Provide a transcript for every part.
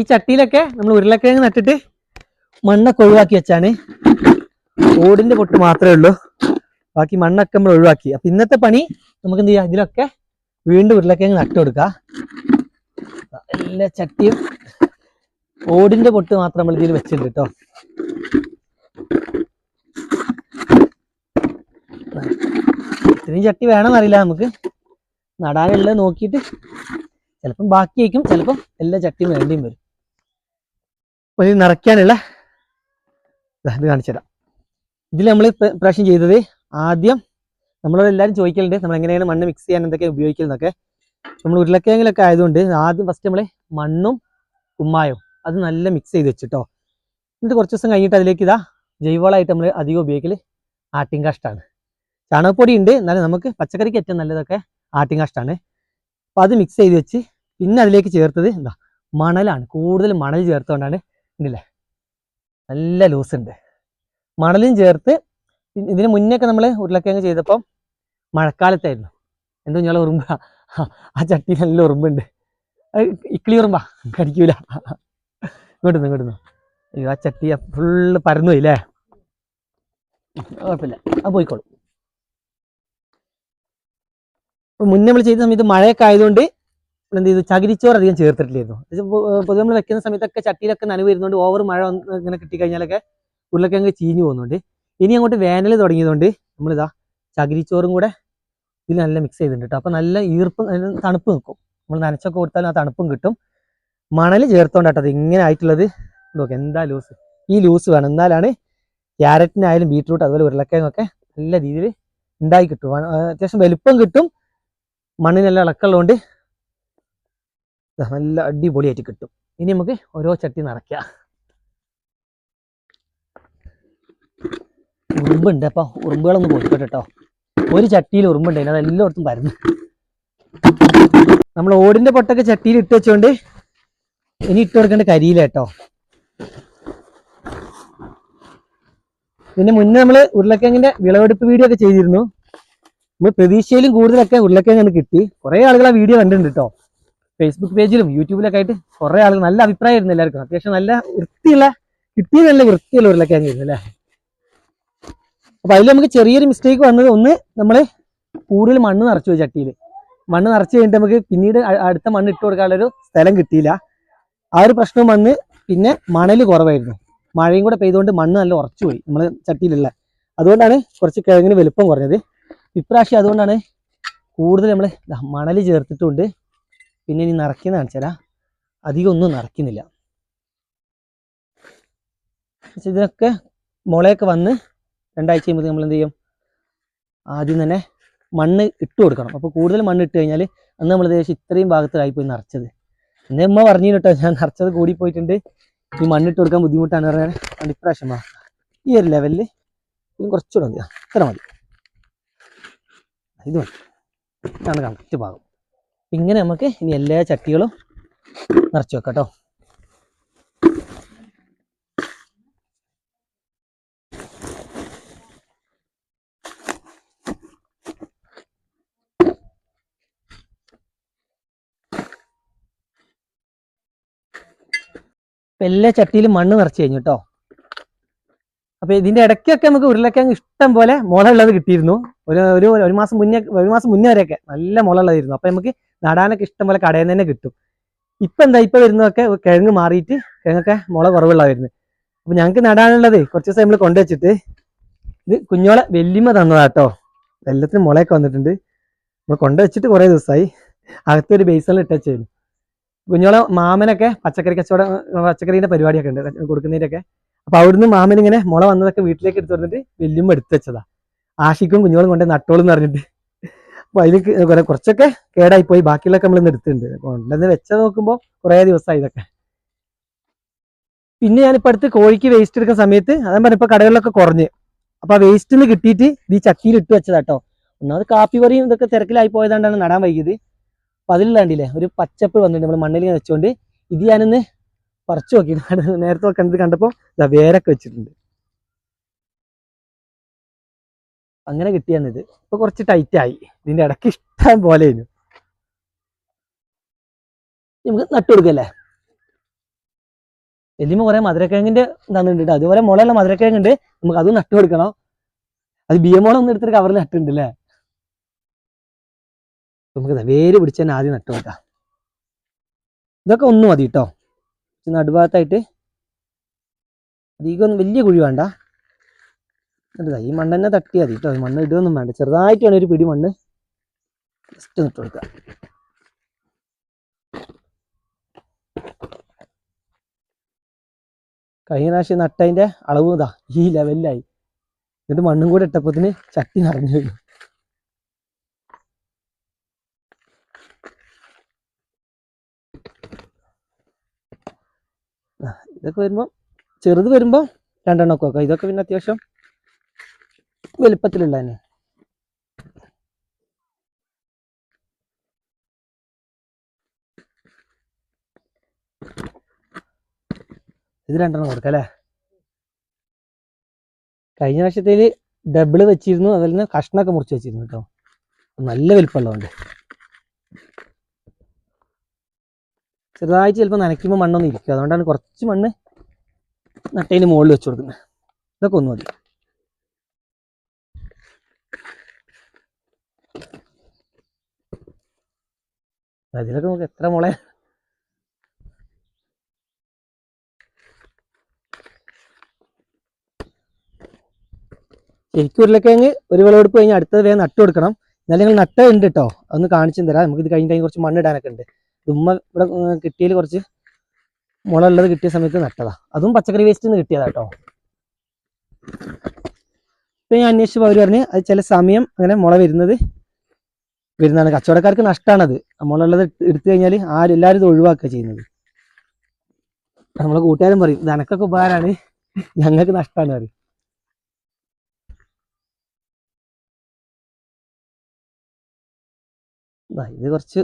ഈ ചട്ടിയിലൊക്കെ നമ്മൾ ഉരുളക്കിഴങ്ങ് നട്ടിട്ട് മണ്ണൊക്കെ ഒഴിവാക്കി വെച്ചാണ്. ഓടിന്റെ പൊട്ട് മാത്രമേ ഉള്ളൂ. ബാക്കി മണ്ണൊക്കെ നമ്മൾ ഒഴിവാക്കി. അപ്പൊ ഇന്നത്തെ പണി നമുക്ക് എന്ത് ചെയ്യാം? ഇതിലൊക്കെ വീണ്ടും ഉരുളക്കിഴങ്ങ് നട്ടു കൊടുക്കാം. എല്ലാ ചട്ടിയും ഓടിന്റെ പൊട്ട് മാത്രം നമ്മൾ ഇതിൽ വെച്ചിട്ടുണ്ട് കേട്ടോ. ഇത്രയും ചട്ടി വേണമെന്നറിയില്ല നമുക്ക്. നടാനുള്ളത് നോക്കിയിട്ട് ചിലപ്പം ബാക്കിയായിരിക്കും ചിലപ്പം എല്ലാ ചട്ടിയും വേണ്ടിയും വരും. ഇത് നിറയ്ക്കാനുള്ള ഇത് കാണിച്ചു തരാം. ഇതിൽ നമ്മൾ പ്രാവശ്യം ചെയ്തത് ആദ്യം നമ്മളോട് എല്ലാവരും ചോദിക്കലുണ്ട് നമ്മൾ എങ്ങനെയാണ് മണ്ണ് മിക്സ് ചെയ്യാൻ എന്തൊക്കെ ഉപയോഗിക്കുന്നതൊക്കെ നമ്മൾ ഉരുളക്കിഴങ്ങിലൊക്കെ ആയതുകൊണ്ട് ആദ്യം ഫസ്റ്റ് നമ്മൾ മണ്ണും കുമ്മായവും അത് നല്ല മിക്സ് ചെയ്ത് വെച്ചിട്ടോ. എന്നിട്ട് കുറച്ച് ദിവസം കഴിഞ്ഞിട്ട് അതിലേക്ക് ഇതാ ജൈവവളമായിട്ട് നമ്മൾ അധികം ഉപയോഗിക്കൽ ആട്ടിൻ കാഷ്ടാണ് ചാണകപ്പൊടി ഉണ്ട് എന്നാലും നമുക്ക് പച്ചക്കറിക്ക് ഏറ്റവും നല്ലതൊക്കെ ആട്ടിൻ കാഷ്ടാണ് അപ്പോൾ അത് മിക്സ് ചെയ്ത് വെച്ച് പിന്നെ അതിലേക്ക് ചേർത്തത് എന്താ മണലാണ്. കൂടുതൽ മണൽ ചേർത്തുകൊണ്ടാണ് ഉണ്ടല്ലേ? നല്ല ലൂസ് ഉണ്ട്. മണലും ചേർത്ത് ഇതിന് മുന്നേ നമ്മൾ ഉരുളക്കിഴങ്ങ് ചെയ്തപ്പം മഴക്കാലത്തായിരുന്നു. എന്തോ ഞാൻ ഉറുമ്പ ആ ചട്ടി നല്ല ഉറുമ്പുണ്ട്. ഇക്കിളി ഉറുമ്പ കടിക്കൂല. ഇങ്ങോട്ടുന്നു ഇങ്ങോട്ടുന്നു അയ്യോ ആ ചട്ടി ഫുള്ള് പരന്നു പോയില്ലേ? കുഴപ്പമില്ല. ആ പോയിക്കോളും. മുന്നേ നമ്മൾ ചെയ്ത സമയത്ത് മഴയൊക്കെ ആയതുകൊണ്ട് എന്ത് ചെയ്തു ചകിരിച്ചോറ് അധികം ചേർത്തിട്ടില്ലായിരുന്നു പൊതുവെ നമ്മൾ വെക്കുന്ന സമയത്തൊക്കെ ചട്ടിയിലൊക്കെ നനവ് വരുന്നുണ്ട് ഓവർ മഴ ഇങ്ങനെ കിട്ടിക്കഴിഞ്ഞാലൊക്കെ ഉരുളക്കിഴങ്ങ് ചീഞ്ഞു പോകുന്നുണ്ട് ഇനി അങ്ങോട്ട് വേനൽ തുടങ്ങിയതുകൊണ്ട് നമ്മളിതാ ചകിരിച്ചോറും കൂടെ ഇതിൽ നല്ല മിക്സ് ചെയ്തിട്ടുണ്ട് കേട്ടോ അപ്പൊ നല്ല ഈർപ്പം തണുപ്പ് നിൽക്കും നമ്മൾ നനച്ചൊക്കെ കൊടുത്താലും ആ തണുപ്പും കിട്ടും. മണൽ ചേർത്തോണ്ടാട്ടോ അത് ഇങ്ങനെ ആയിട്ടുള്ളത്. നോക്ക് എന്താ ലൂസ്? ഈ ലൂസ് വേണം. എന്നാലാണ് ക്യാരറ്റിനായാലും ബീട്രൂട്ട് അതുപോലെ ഉരുളക്കിഴങ്ങൊക്കെ നല്ല രീതിയിൽ ഉണ്ടായി കിട്ടും. അത്യാവശ്യം വലുപ്പം കിട്ടും. മണ്ണിനെല്ലാം ഇളക്കമുള്ളതുകൊണ്ട് ദാ നല്ല അടിപൊളിയായിട്ട് കിട്ടും. ഇനി നമുക്ക് ഓരോ ചട്ടി നിറയ്ക്കാം. ഉറുമ്പുണ്ട് അപ്പൊ ഉറുമ്പുകളൊന്ന് പോയിക്കോട്ടെ കേട്ടോ ഒരു ചട്ടിയിൽ ഉറുമ്പുണ്ട് അത് എല്ലായിടത്തും പരന്ന്. നമ്മൾ ഓടിന്റെ പൊട്ടൊക്കെ ചട്ടിയിൽ ഇട്ട് വെച്ചോണ്ട് ഇനി ഇട്ട് കൊടുക്കേണ്ട കരിയില കേട്ടോ പിന്നെ മുന്നേ നമ്മൾ ഉരുളക്കിഴങ്ങിന്റെ വിളവെടുപ്പ് വീഡിയോ ഒക്കെ ചെയ്തിരുന്നു. നമ്മൾ പ്രതീക്ഷയിലും കൂടുതലൊക്കെ ഉരുളക്കിഴങ്ങ് കിട്ടി. കുറെ ആളുകൾ ആ വീഡിയോ കണ്ടിട്ടുണ്ട് കേട്ടോ ഫേസ്ബുക്ക് പേജിലും യൂട്യൂബിലൊക്കെ ആയിട്ട് കുറെ ആളുകൾ നല്ല അഭിപ്രായമായിരുന്നു എല്ലാവർക്കും. അത്യാവശ്യം നല്ല വൃത്തിയുള്ള കിട്ടിയ നല്ല വൃത്തിയുള്ള ഉരുളക്കിഴങ്ങായിരുന്നു അല്ലേ? അപ്പൊ അതിൽ നമുക്ക് ചെറിയൊരു മിസ്റ്റേക്ക് വന്നത് ഒന്ന് നമ്മൾ കൂടുതൽ മണ്ണ് നിറച്ചു പോയി ചട്ടിയിൽ മണ്ണ് നിറച്ചു കഴിഞ്ഞിട്ട് നമുക്ക് പിന്നീട് അടുത്ത മണ്ണ് ഇട്ട് കൊടുക്കാനുള്ള ഒരു സ്ഥലം കിട്ടിയില്ല. ആ ഒരു പ്രശ്നം വന്ന് പിന്നെ മണൽ കുറവായിരുന്നു. മഴയും കൂടെ പെയ്തുകൊണ്ട് മണ്ണ് നല്ല ഉറച്ചു പോയി നമ്മൾ ചട്ടിയിലുള്ള. അതുകൊണ്ടാണ് കുറച്ച് കിഴങ്ങിന് വലുപ്പം കുറഞ്ഞത്. ഇപ്രാവശ്യം അതുകൊണ്ടാണ് കൂടുതൽ നമ്മൾ മണൽ ചേർത്തിട്ടുണ്ട്. പിന്നെ ഇനി നിറയ്ക്കുന്ന കാണിച്ചാല? അധികം ഒന്നും നിറയ്ക്കുന്നില്ല ഇതൊക്കെ മുളയൊക്കെ വന്ന് രണ്ടാഴ്ച കഴിയുമ്പോൾ നമ്മൾ എന്ത് ചെയ്യും? ആദ്യം തന്നെ മണ്ണ് ഇട്ട് കൊടുക്കണം. അപ്പോൾ കൂടുതൽ മണ്ണ് ഇട്ട് കഴിഞ്ഞാൽ അന്ന് നമ്മൾ ഏകദേശം ഇത്രയും ഭാഗത്തിലായി പോയി നിറച്ചത്. എന്നെ ഉമ്മ പറഞ്ഞു കേട്ടോ ഞാൻ നിറച്ചത് കൂടി പോയിട്ടുണ്ട്. ഈ മണ്ണിട്ട് കൊടുക്കാൻ ബുദ്ധിമുട്ടാണ് പറഞ്ഞാൽ അതുകൊണ്ട് ഇപ്രാവശ്യം. ഈ ഒരു ലെവലിൽ കുറച്ചുകൂടെ ഇത്ര മതി. ഇത് മതി. ഇതാണ് കറക്റ്റ് ഭാഗം. ഇങ്ങനെ നമുക്ക് ഇനി എല്ലാ ചട്ടികളും നിറച്ച് വെക്കാം കേട്ടോ എല്ലാ ചട്ടിയിലും മണ്ണ് നിറച്ച് കഴിഞ്ഞു കേട്ടോ അപ്പൊ ഇതിന്റെ ഇടയ്ക്കൊക്കെ നമുക്ക് ഉരുളക്കിഴങ്ങ് ഇഷ്ടം പോലെ മുള ഉള്ളത് കിട്ടിയിരുന്നു. ഒരു ഒരു ഒരു മാസം മുന്നേ ഒരു മാസം മുന്നേ വരെയൊക്കെ നല്ല മുള അപ്പൊ നമുക്ക് നടാനൊക്കെ ഇഷ്ടംപോലെ കടയിൽ നിന്ന് തന്നെ കിട്ടും. ഇപ്പൊ എന്താ ഇപ്പൊ വരുന്നതൊക്കെ കിഴങ്ങ് മാറിയിട്ട് കിഴങ്ങൊക്കെ മുള കുറവുള്ള വരുന്നത്. അപ്പൊ ഞങ്ങൾക്ക് നടാനുള്ളത് കുറച്ച് ദിവസം നമ്മൾ കൊണ്ടുവച്ചിട്ട് ഇത് കുഞ്ഞോളെ വെല്ലിമ തന്നതാട്ടോ എല്ലാത്തിനും മുളയൊക്കെ വന്നിട്ടുണ്ട്. നമ്മൾ കൊണ്ടുവച്ചിട്ട് കുറേ ദിവസമായി. അകത്തൊരു ബേസണിൽ ഇട്ടുവച്ചായിരുന്നു കുഞ്ഞോളെ മാമനൊക്കെ പച്ചക്കറി കച്ചവടം പച്ചക്കറീന്റെ പരിപാടിയൊക്കെ ഉണ്ട്. കൊടുക്കുന്നതിന്റെയൊക്കെ അപ്പൊ അവിടുന്ന് മാമൻ ഇങ്ങനെ മുള വന്നതൊക്കെ വീട്ടിലേക്ക് എടുത്തു വന്നിട്ട് വെല്ലുമ്പോ എടുത്തു വെച്ചതാ. ആഷിക്കും കുഞ്ഞോളും കൊണ്ട് നട്ടോളും എന്ന് പറഞ്ഞിട്ട്. അപ്പൊ അതിൽ കുറെ കുറച്ചൊക്കെ കേടായി പോയി. ബാക്കിയുള്ളൊക്കെ നമ്മൾ നിർത്തിയിട്ടുണ്ട് കൊണ്ടുവന്ന് വെച്ച നോക്കുമ്പോൾ കുറേ ദിവസമായി ഇതൊക്കെ. പിന്നെ ഞാനിപ്പോ അടുത്ത് കോഴിക്ക് വേസ്റ്റ് എടുക്കുന്ന സമയത്ത് അതാ പറഞ്ഞപ്പോ കടകളിലൊക്കെ കുറഞ്ഞ്. അപ്പൊ ആ വേസ്റ്റിൽ നിന്ന് കിട്ടിയിട്ട് ഈ ചട്ടിയിൽ ഇട്ട് വെച്ചതാട്ടോ. ഒന്നാമത് കാപ്പി പറയും ഇതൊക്കെ തിരക്കിലായി പോയതാണ്ടാണ് നടാൻ വൈകിയത്. അപ്പൊ അതിലുള്ള കണ്ടില്ലേ ഒരു പച്ചപ്പ് വന്നിട്ട് നമ്മൾ മണ്ണിൽ വെച്ചോണ്ട്. ഇത് ഞാനൊന്ന് പറിച്ചു നോക്കി നേരത്തെ കണ്ടത് കണ്ടപ്പോ വേരൊക്കെ വെച്ചിട്ടുണ്ട്. അങ്ങനെ കിട്ടിയാണിത് ഇപ്പൊ കുറച്ച് ടൈറ്റ് ആയി. ഇതിന്റെ ഇടയ്ക്ക് ഇഷ്ടം പോലെ നമുക്ക് നട്ടുകൊടുക്കല്ലേ എല്ലിമ കുറെ മധുരക്കിഴങ്ങിന്റെ തന്നിട്ടുണ്ട്. ട്ടോ. അതുപോലെ മുളയുള്ള മധുരക്കിഴങ്ങുണ്ട്. നമുക്ക് അതും നട്ടു കൊടുക്കണം. അത് ബി എം ഒന്നും എടുത്തിട്ട് കവറിൽ നട്ടുണ്ട് അല്ലേ? നമുക്ക് വേര് പിടിച്ച് തന്നെ ആദ്യം നട്ടു കൊടുക്കാം. ഇതൊക്കെ ഒന്ന് മതി കേട്ടോ. നടുഭാഗത്തായിട്ട് അധികം വലിയ കുഴി വേണ്ട. ദാ ഈ മണ്ണ് തന്നെ തട്ടിയാൽ മതി കേട്ടോ. മണ്ണ് ഇടുകയൊന്നും വേണ്ട. ചെറുതായിട്ട് വേണം ഒരു പിടി മണ്ണ് ജസ്റ്റ് നട്ടു കൊടുക്കുക. കഴിഞ്ഞ പ്രാവശ്യം നട്ടതിന്റെ അളവ് ഇതാ ഈ ലെവലിലായി എന്നിട്ട് മണ്ണും കൂടെ ഇട്ടപ്പത്തിന് ചട്ടി നിറഞ്ഞു വരും ഇതൊക്കെ വരുമ്പോൾ ചെറുത് വരുമ്പോ രണ്ടെണ്ണമൊക്കെ വെക്കാം. ഇതൊക്കെ പിന്നെ അത്യാവശ്യം വലുപ്പത്തിലുള്ള തന്നെ ഇത് രണ്ടെണ്ണം കൊടുക്കാം അല്ലേ? കഴിഞ്ഞ വർഷത്തിൽ ഡബിൾ വെച്ചിരുന്നു അതിൽ നിന്ന് കഷ്ണമൊക്കെ മുറിച്ച് വെച്ചിരുന്നു കേട്ടോ. നല്ല വലിപ്പമുള്ളതുണ്ട് ചെറുതായിട്ട് ചിലപ്പോൾ നനയ്ക്കുമ്പോൾ മണ്ണൊന്നും ഇരിക്കും. അതുകൊണ്ടാണ് കുറച്ച് മണ്ണ് നട്ടേന് മുകളിൽ വെച്ച് കൊടുക്കുന്നത്. ഇതൊക്കെ ഒന്ന് മതി. അതിലൊക്കെ നമുക്ക് എത്ര മുള? ശരിക്കും ഉരുളക്കിഴങ്ങ് ഒരു വിളവെടുപ്പ് കഴിഞ്ഞ് അടുത്തത് വേഗം നട്ടു കൊടുക്കണം. എന്നാലും നിങ്ങൾ നട്ട ഉണ്ട് കേട്ടോ അതൊന്ന് കാണിച്ചു തരാം. നമുക്ക് ഇത് കഴിഞ്ഞ കുറച്ച് മണ്ണ് ഇടാനൊക്കെ ഉണ്ട്. ഉമ്മ ഇവിടെ കിട്ടിയതിൽ കുറച്ച് മുള ഉള്ളത് കിട്ടിയ സമയത്ത് നട്ടതാ. അതും പച്ചക്കറി വേസ്റ്റ് നിന്ന് കിട്ടിയതാ കേട്ടോ ഇപ്പൊ ഞാൻ അന്വേഷിച്ചപ്പോൾ അവർ പറഞ്ഞ് അത് ചില സമയം അങ്ങനെ മുള വരുന്നത് വരുന്നതാണ്. കച്ചവടക്കാർക്ക് നഷ്ടമാണത് ആ മുള ഉള്ളത് എടുത്തു കഴിഞ്ഞാൽ ആരും എല്ലാവരും ഇത് ഒഴിവാക്കുക ചെയ്യുന്നത്. നമ്മളെ കൂട്ടുകാരും പറയും ഇത് അനക്കൊക്കെ ഉപകാരമാണ് ഞങ്ങൾക്ക് നഷ്ടമാണ് പറയും. ഇത് കുറച്ച്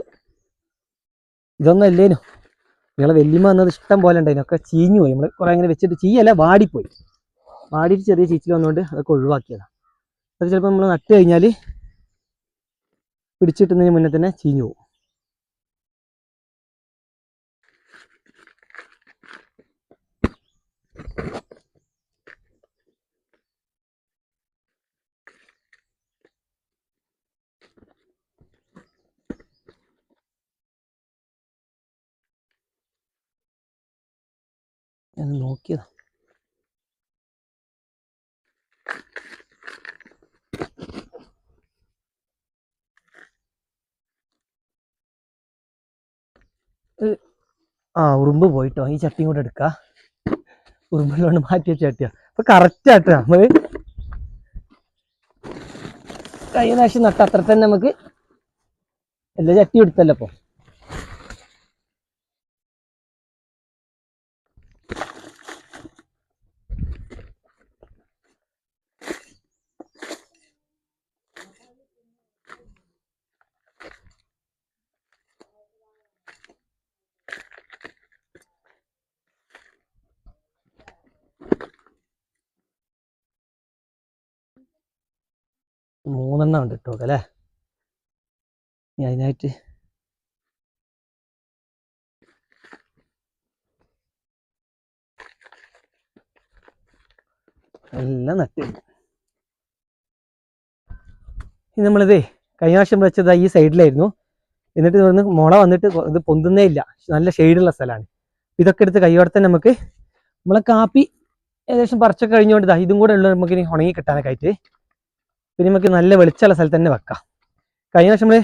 ഇതൊന്നും അല്ലേനു. നിങ്ങളെ വെല്ലിമ വന്നത് ഇഷ്ടം പോലെ ഉണ്ടായിരുന്നു ഒക്കെ ചീഞ്ഞു പോയി. നമ്മൾ കുറെ അങ്ങനെ വെച്ചിട്ട് ചീയല്ല വാടിപ്പോയി. വാടിയിട്ട് ചെറിയ ചീച്ചിൽ വന്നുകൊണ്ട് അതൊക്കെ ഒഴിവാക്കിയതാണ് അത് ചിലപ്പോൾ നമ്മൾ നട്ട് കഴിഞ്ഞാൽ പിടിച്ചിട്ടുന്നതിന് മുന്നേ തന്നെ ചീഞ്ഞു പോകും. ഞാൻ നോക്കിയതാ. ആ ഉറുമ്പ് പോയിട്ടോ. ഈ ചട്ടിയും കൂടെ എടുക്ക. ഉറുമ്പിലോണ്ട് മാറ്റി വെച്ച ചട്ടിയാ. അപ്പൊ കറക്റ്റ് ആട്ടോ നമ്മൾ. കഴിഞ്ഞ നട്ട അത്ര തന്നെ നമുക്ക് എല്ലാ ചട്ടിയും എടുത്തല്ലോ അപ്പൊ മൂന്നെണ്ണം ഉണ്ട് കേട്ടോ അല്ലേ? ഇനി അതിനായിട്ട് എല്ലാം നട്ട് ഇനി നമ്മളിതേ കഴിഞ്ഞ പ്രാവശ്യം വെച്ചത് ഈ സൈഡിലായിരുന്നു. എന്നിട്ട് ഇവിടുന്ന് മുള വന്നിട്ട് ഇത് പൊന്തുന്നേ ഇല്ല. നല്ല ഷെയ്ഡുള്ള സ്ഥലമാണ് ഇതൊക്കെ എടുത്ത് കൈയോടെ തന്നെ നമുക്ക് നമ്മളെ കാപ്പി ഏകദേശം പറിച്ചൊക്കെ കഴിഞ്ഞുകൊണ്ട് ദാ ഇതും കൂടെ ഉള്ള നമുക്ക് ഇനി ഉണങ്ങി കിട്ടാനൊക്കെ ആയിട്ട് പിന്നെ നമുക്ക് നല്ല വെളിച്ചമുള്ള സ്ഥലത്ത് തന്നെ വെക്കാം. കഴിഞ്ഞ പ്രാവശ്യം നമ്മൾ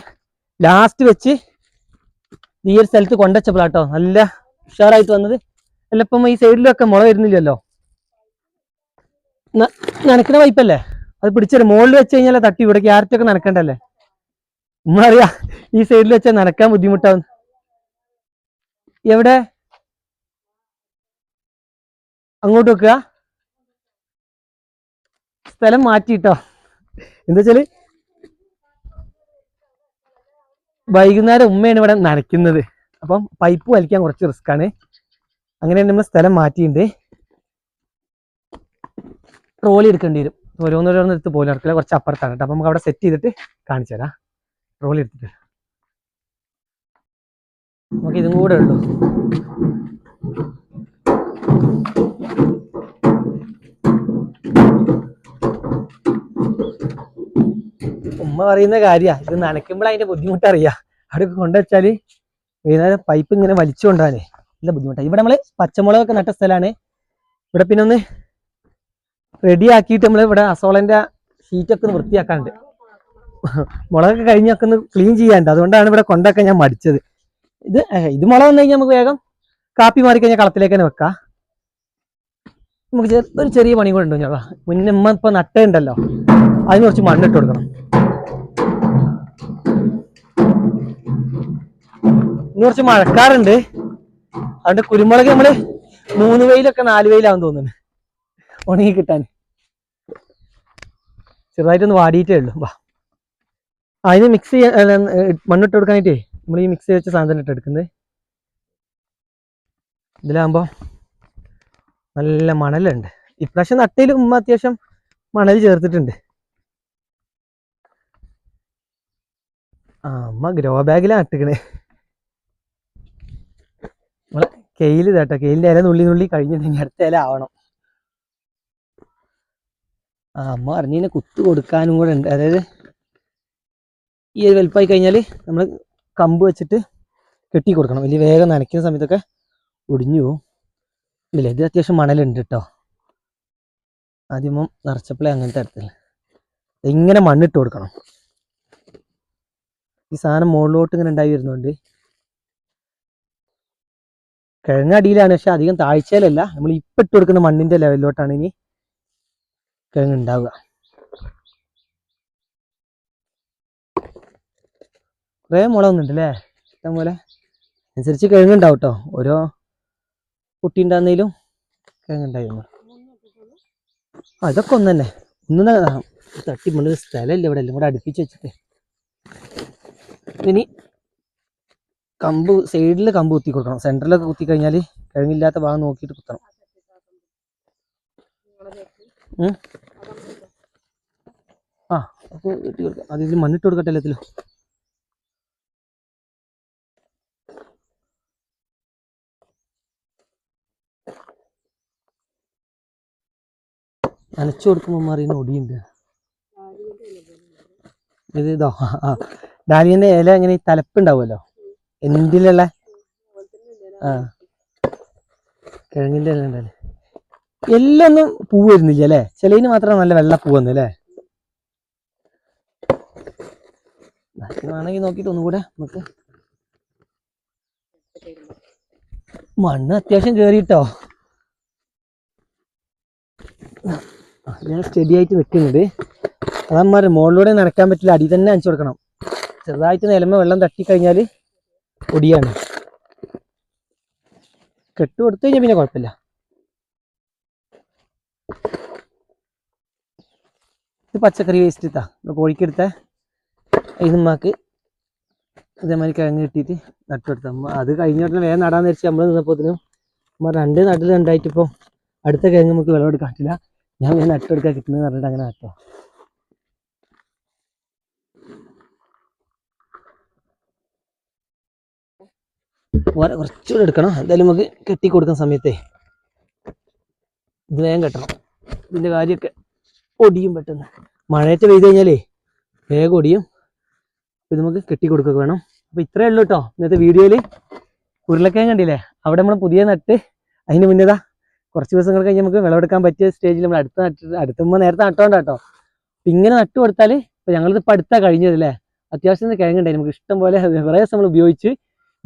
ലാസ്റ്റ് വെച്ച് ഈ ഒരു സ്ഥലത്ത് കൊണ്ടുവച്ചപ്പോഴാട്ടോ നല്ല ഉഷാറായിട്ട് വന്നത്. അല്ല ഇപ്പം ഈ സൈഡിലൊക്കെ മുള വരുന്നില്ലല്ലോ? നനക്കണ പൈപ്പല്ലേ അത് പിടിച്ചൊരു മുകളിൽ വെച്ച് കഴിഞ്ഞാൽ തട്ടി ഇവിടെ ക്യാരറ്റ് ഒക്കെ നനക്കണ്ടല്ലേ ഉമ്മ അറിയാ ഈ സൈഡിൽ വെച്ചാൽ നനക്കാൻ ബുദ്ധിമുട്ടാവും. എവിടെ? അങ്ങോട്ട് വെക്കുക. സ്ഥലം മാറ്റിട്ടോ എന്താ വെച്ചാൽ വൈകുന്നേരം ഉമ്മയാണ് ഇവിടെ നനയ്ക്കുന്നത്. അപ്പം പൈപ്പ് വലിക്കാൻ കുറച്ച് റിസ്ക് ആണ്. അങ്ങനെ നമ്മൾ സ്ഥലം മാറ്റിയിട്ടുണ്ട് ട്രോളി എടുക്കേണ്ടി വരും. ഓരോന്നോരോന്ന് എടുത്ത് പോലും നടക്കില്ല കുറച്ച് അപ്പുറത്താണ് കേട്ടോ. നമുക്ക് അവിടെ സെറ്റ് ചെയ്തിട്ട് കാണിച്ചു തരാം. ട്രോളി എടുത്തിട്ട്. നമുക്ക് ഇതും കൂടെ ഉള്ളൂ. പറയുന്ന കാര്യാ. ഇത് നനയ്ക്കുമ്പോൾ അതിന്റെ ബുദ്ധിമുട്ട് അറിയാം അവിടെ കൊണ്ടുവച്ചാൽ വൈകുന്നേരം പൈപ്പ് ഇങ്ങനെ വലിച്ചു കൊണ്ടുപോകാനേ നല്ല ബുദ്ധിമുട്ടാണ് ഇവിടെ നമ്മൾ പച്ചമുളകൊക്കെ നട്ട സ്ഥലമാണ് ഇവിടെ പിന്നെ ഒന്ന് റെഡി ആക്കിയിട്ട് നമ്മൾ ഇവിടെ അസോളന്റെ ഷീറ്റൊക്കെ ഒന്ന് വൃത്തിയാക്കാണ്ട് മുളകൊക്കെ കഴിഞ്ഞൊക്കെ ഒന്ന് ക്ലീൻ ചെയ്യാണ്ട് അതുകൊണ്ടാണ് ഇവിടെ കൊണ്ടൊക്കെ ഞാൻ മടിച്ചത്. ഇത് ഇത് മുളക് വന്നു കഴിഞ്ഞാൽ നമുക്ക് വേഗം കാപ്പി മാറി കഴിഞ്ഞാൽ കളത്തിലേക്ക് തന്നെ വെക്കാം. നമുക്ക് ഒരു ചെറിയ പണി കൂടെ ഉണ്ട് ഞങ്ങൾ മുന്നേ ഉമ്മ ഇപ്പൊ നട്ടുണ്ടല്ലോ. അതിന് കുറച്ച് മണ്ണിട്ട് കൊടുക്കണം. ഇനി കുറച്ച് മഴക്കാറുണ്ട്. അതുകൊണ്ട് കുരുമുളക് നമ്മൾ മൂന്ന് വെയിലൊക്കെ നാല് വെയിലാവും തോന്നുന്നു. ഉണങ്ങി കിട്ടാൻ. ചെറുതായിട്ടൊന്ന് വാടിയിട്ടേ ഉള്ളൂ. വാ. അതിന് മിക്സ് ചെയ്യാൻ മണ്ണിട്ട് കൊടുക്കാനായിട്ടേ നമ്മൾ ഈ മിക്സ് വെച്ച സാധനം ഇട്ട് എടുക്കുന്നത് ഇതിലാകുമ്പോൾ നല്ല മണലുണ്ട്. ഇപ്രാവശ്യം നട്ടയിൽ ഉമ്മ അത്യാവശ്യം മണൽ ചേർത്തിട്ടുണ്ട്. ആ അമ്മ ഗ്രോ ബാഗിലാണ് നട്ടിക്കണേ. നമ്മളെ കെയിൽ കേട്ടോ കെയിലിന്റെ ഇല നുള്ളി നുള്ളി കഴിഞ്ഞിട്ടുണ്ടെങ്കിൽ അടുത്ത ഇല ആവണം. ആ അമ്മ അറിഞ്ഞതിനെ കുത്ത് കൊടുക്കാനും കൂടെ ഉണ്ട്. അതായത് ഈ ഒരു വലുപ്പമായി കഴിഞ്ഞാൽ നമ്മൾ കമ്പ് വെച്ചിട്ട് കെട്ടി കൊടുക്കണം. വലിയ വേഗം നനയ്ക്കുന്ന സമയത്തൊക്കെ ഒടിഞ്ഞു പോവും. ഇല്ല ഇത് അത്യാവശ്യം മണലുണ്ട് കേട്ടോ ആദ്യമം നിറച്ചപ്പോഴേ അങ്ങനത്തെ അടുത്തില്ല ഇങ്ങനെ മണ്ണിട്ട് കൊടുക്കണം. ഈ സാധനം മുകളിലോട്ട് ഇങ്ങനെ ഉണ്ടായി വരുന്നുണ്ട് കിഴങ്ങ് അടിയിലാണ് പക്ഷെ അധികം താഴ്ചയിലല്ല. നമ്മൾ ഇപ്പം ഇട്ട് കൊടുക്കുന്ന മണ്ണിന്റെ ലെവലിലോട്ടാണ് ഇനി കിഴങ്ങ് ഉണ്ടാവുക. കുറേ മുള വന്നിട്ടുണ്ട് അല്ലേ ഇഷ്ടം പോലെ. അനുസരിച്ച് കിഴങ്ങ് ഉണ്ടാവും കേട്ടോ ഓരോ കുട്ടി ഉണ്ടാകുന്നതിലും കിഴങ്ങ് ഉണ്ടായിരുന്നു. ആ ഇതൊക്കെ ഒന്ന് തന്നെ തട്ടി മണ്ണ് സ്ഥലമില്ല ഇവിടെ. എല്ലാം കൂടെ അടുപ്പിച്ച് വെച്ചിട്ട്. ഇനി കമ്പ് സൈഡിൽ കമ്പ് കുത്തി കൊടുക്കണം. സെന്ററിലൊക്കെ കുത്തി കഴിഞ്ഞാൽ കിഴങ്ങില്ലാത്ത ഭാഗം നോക്കിയിട്ട് കുത്തണം. ആ അപ്പോൾ കെട്ടി കൊടുക്കാം. അതിൽ മണ്ണിട്ട് കൊടുക്കട്ടെ എല്ലാത്തിലും. നനച്ചു കൊടുക്കുമ്പോൾ അറിയുന്ന ഒടിയുണ്ട്. ഇത് ഇതോ ഡാലിയന്റെ ഇല ഇങ്ങനെ തലപ്പുണ്ടാവുമല്ലോ എന്തിലുള്ള ആ. കിഴങ്ങിന്റെ എല്ലാം ഉണ്ടല്ലേ? എല്ലാം ഒന്നും പൂ വരുന്നില്ല അല്ലേ? ചിലതിന് മാത്രം നല്ല വെള്ള പൂ വന്നു അല്ലേ? വേണമെങ്കിൽ നോക്കിയിട്ട് ഒന്നുകൂടെ നമുക്ക്. മണ്ണ് അത്യാവശ്യം കേറിയിട്ടോ? ഞാൻ സ്റ്റഡി ആയിട്ട് നിൽക്കുന്നത് അതന്മാരെ മുകളിലൂടെ നടക്കാൻ പറ്റില്ല. അടി തന്നെ അഞ്ചു കൊടുക്കണം. ചെറുതായിട്ട് നിലമ വെള്ളം തട്ടി തട്ടിക്കഴിഞ്ഞാൽ ഒടിയാണ് കെട്ട് കൊടുത്തു കഴിഞ്ഞാൽ പിന്നെ കുഴപ്പമില്ല. ഇത് പച്ചക്കറി വേസ്റ്റ് ഇത്താ കോഴിക്കെടുത്ത ഇതുമ്മാക്ക് ഇതേമാതിരി കിഴങ്ങ് കിട്ടിയിട്ട് നട്ടുകൊടുത്ത. അമ്മ അത് കഴിഞ്ഞ ഉടനെ വേഗം നടാന്ന് വെച്ച് നമ്മൾ നിന്നപ്പോത്തിനും അമ്മ രണ്ട് നട്ടിൽ രണ്ടായിട്ട് ഇപ്പോൾ അടുത്ത കിഴങ്ങ് നമുക്ക് വിളവെടുക്കാൻ പറ്റില്ല. ഞാൻ വേഗം നട്ടെടുക്കാൻ കിട്ടുന്നത് പറഞ്ഞിട്ട് അങ്ങനെ നട്ടോ. ഓരോ കുറച്ചുകൂടെ എടുക്കണം. എന്തായാലും നമുക്ക് കെട്ടി കൊടുക്കുന്ന സമയത്തേ ഇത് വേഗം കെട്ടണം. ഇതിന്റെ കാര്യമൊക്കെ ഒടിയും പെട്ടെന്ന്. മഴയത്ത് പെയ്ത് കഴിഞ്ഞാലേ വേഗം ഒടിയും. ഇത് നമുക്ക് കെട്ടി കൊടുക്കുക വേണം. അപ്പൊ ഇത്രയേ ഉള്ളൂ കേട്ടോ ഇന്നത്തെ വീഡിയോയിൽ ഉരുളക്കാൻ കണ്ടില്ലേ? അവിടെ നമ്മൾ പുതിയ നട്ട് അതിന് മുന്നേതാ കുറച്ച് ദിവസങ്ങൾ കഴിഞ്ഞ് നമുക്ക് വിളവെടുക്കാൻ പറ്റിയ സ്റ്റേജിൽ നമ്മൾ അടുത്ത നട്ട് അടുത്തുമ്പോൾ നേരത്തെ നട്ടോണ്ട കേട്ടോ ഇങ്ങനെ നട്ടു കൊടുത്താൽ ഇപ്പൊ ഞങ്ങളിത് ഇപ്പൊ അടുത്താ കഴിഞ്ഞതല്ലേ അത്യാവശ്യം കിഴങ്ങുണ്ടായി നമുക്ക് ഇഷ്ടം പോലെ കുറേ ദിവസം നമ്മൾ ഉപയോഗിച്ച്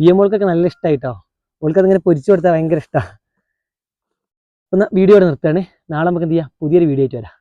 ബി എം ഓൾക്കൊക്കെ നല്ല ഇഷ്ടമായിട്ടോ ഓൾക്ക് അതിങ്ങനെ പൊരിച്ചു കൊടുത്താൽ ഭയങ്കര ഇഷ്ടമാണ് ഒന്ന് വീഡിയോ ഇവിടെ നിർത്തുകയാണ്. നാളെ നമുക്ക് എന്ത് ചെയ്യാം പുതിയൊരു വീഡിയോ ആയിട്ട് വരാം.